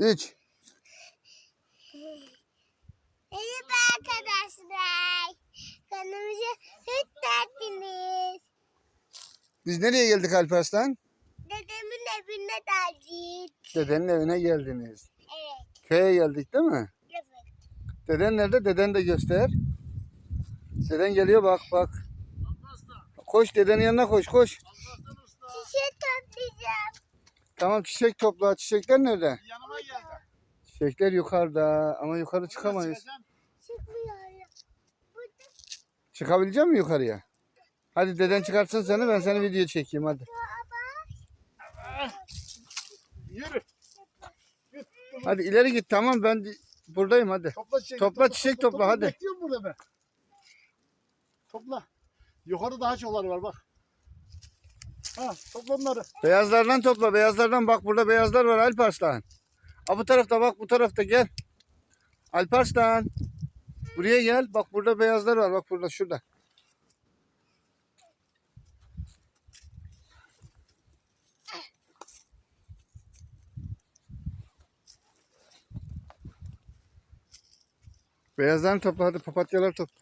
3. Merhaba arkadaşlar. Kanalımıza hoş geldiniz. Biz nereye geldik Alparslan? Dedemin evine geldik. Dedenin evine geldiniz. Evet. Köye geldik değil mi? Evet. Deden nerede? Deden de göster. Deden geliyor bak bak. Koş dedenin yanına koş koş. Çiçek toplayacağım. Tamam çiçek topla. Çiçekler nerede? Yanıma geldi. Çiçekler yukarıda ama yukarı çıkamayız. Çıkacağım. Çıkmıyorum. Burada Çıkabilecek misin yukarıya? Hadi deden çıkartsın seni ben seni video çekeyim hadi. Yürü. Hadi ileri git tamam ben di- buradayım hadi. Topla çiçek. Topla çiçek topla, hadi. Bekliyorum burada ben. Topla. Yukarıda daha çoklar var bak. Ha topla onları. Beyazlardan topla beyazlardan bak burada beyazlar var Alparslan. Ha bu tarafta bak bu tarafta gel. Alparslan. Buraya gel bak burada beyazlar var bak burada şurada. Beyazlarını topla hadi papatyaları topla.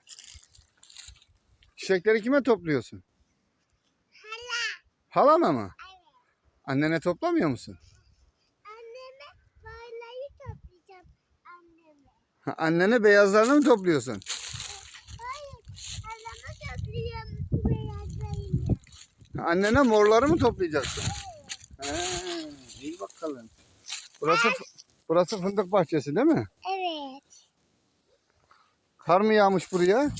Çiçekleri kime topluyorsun? Hala. Halana mı? Annene toplamıyor musun? anneme baylayı toplayacağım. Anneme. Ha, Annene beyazlarını mı topluyorsun? Hayır. Halama topluyorum beyazlarını. Ha, Annene morları mı toplayacaksın? He, iyi bakalım. Burası burası fındık bahçesi değil mi? Evet. Kar mı yağmış buraya? He?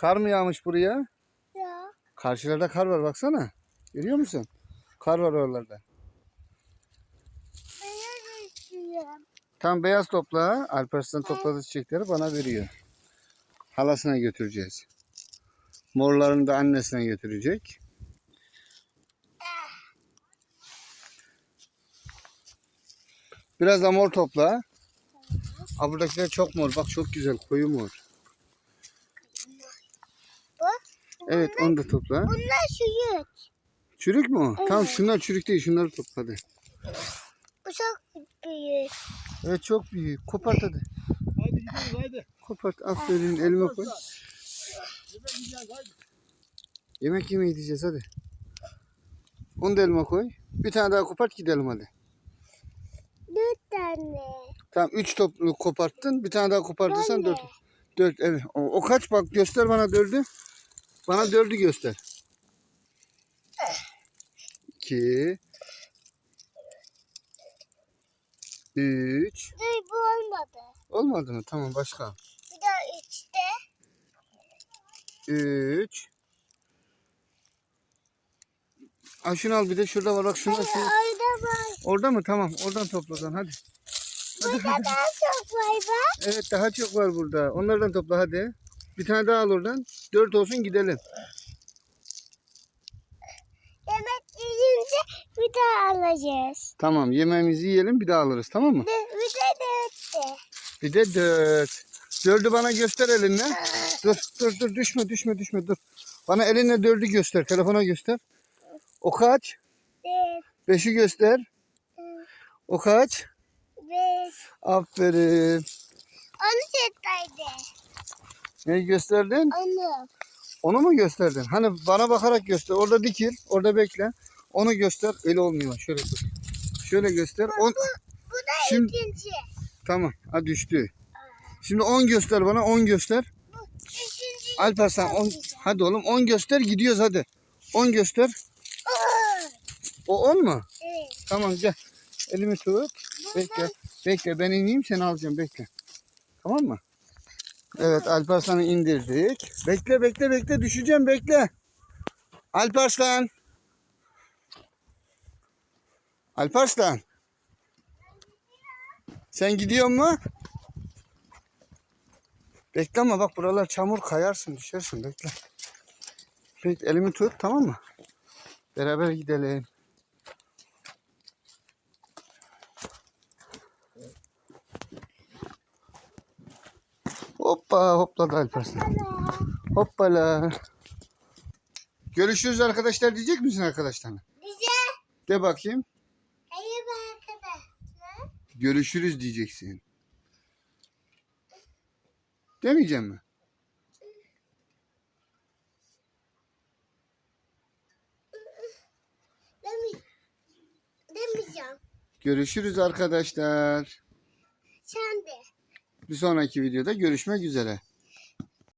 Kar mı yağmış buraya? Yok. Karşılarda kar var baksana. Görüyor musun? Kar var oralarda. Beyaz istiyorum. Tam beyaz topla. Alparslan topladığı çiçekleri bana veriyor. Halasına götüreceğiz. Morlarını da annesine götürecek. Biraz da mor topla. Aa, buradakiler çok mor. Bak çok güzel. Koyu mor. Evet onu da topla. Bunlar şuyut. Çürük mü o? Tamam Evet. şunlar çürük değil. Şunları topla hadi. Bu çok büyük. Evet çok büyük. Kopart hadi. Hadi gidiyoruz haydi. Kopart. Aferin elime koy. Yemek yiyeceğiz haydi. Yemek yemeye gideceğiz hadi. Onu da elime koy. Bir tane daha kopart gidelim hadi. Dört tane. Tamam 3 toplu koparttın. Bir tane daha kopartırsan Ben 4. de. 4 evet. O, o kaç bak göster bana 4'ü. Bana 4'ü göster. 2 3 Dur bu olmadı. Olmadı mı? Tamam başka. Bir de üçte. 3 Aa, şunu al bir de şurada var bak şunu al, şunu. Orada var. Orada mı? Tamam oradan topladan hadi. Burada daha çok var bak. Evet daha çok var burada. Onlardan topla hadi. Bir tane daha al oradan. 4 olsun gidelim. Yemek yiyince bir daha alacağız. Tamam yemeğimizi yiyelim bir daha alırız tamam mı? Bir, bir de dörtte. Bir de dört. Dördü bana göster elinle. Dur dur dur düşme düşme düşme dur. Bana elinle dördü göster. Telefona göster. O kaç? Dört, Beşi göster. O kaç? beş. Aferin. Onu çektaydı. Neyi gösterdin? Onu. Onu mu gösterdin? Hani bana bakarak göster. Orada dikil. Orada bekle. Onu göster. Öyle olmuyor. Şöyle dur. Şöyle göster. On... Bu da Şimdi- ikinci. Tamam. Ha düştü. Şimdi 10 göster bana. 10 göster. Bu üçüncü. Alparslan 10. Hadi oğlum 10 göster. Gidiyoruz hadi. 10 göster. O 10 mu? Evet. Tamam gel. Elimi tut. Bekle. Bekle ben ineyim seni alacağım bekle. Tamam mı? Evet Alparslan'ı indirdik. Bekle bekle bekle düşeceğim bekle. Alparslan. Alparslan. Sen gidiyor mu? Bekle ama bak buralar çamur kayarsın düşersin bekle. Bekle elimi tut tamam mı? Beraber gidelim. Hoppa hopladı Alparslan. Hoppala. Görüşürüz arkadaşlar diyecek misin arkadaşlarına? Bize De bakayım. Görüşürüz diyeceksin. Demeyeceğim mi? Demi demeyeceğim. Görüşürüz arkadaşlar. Sen de. Bir sonraki videoda görüşmek üzere.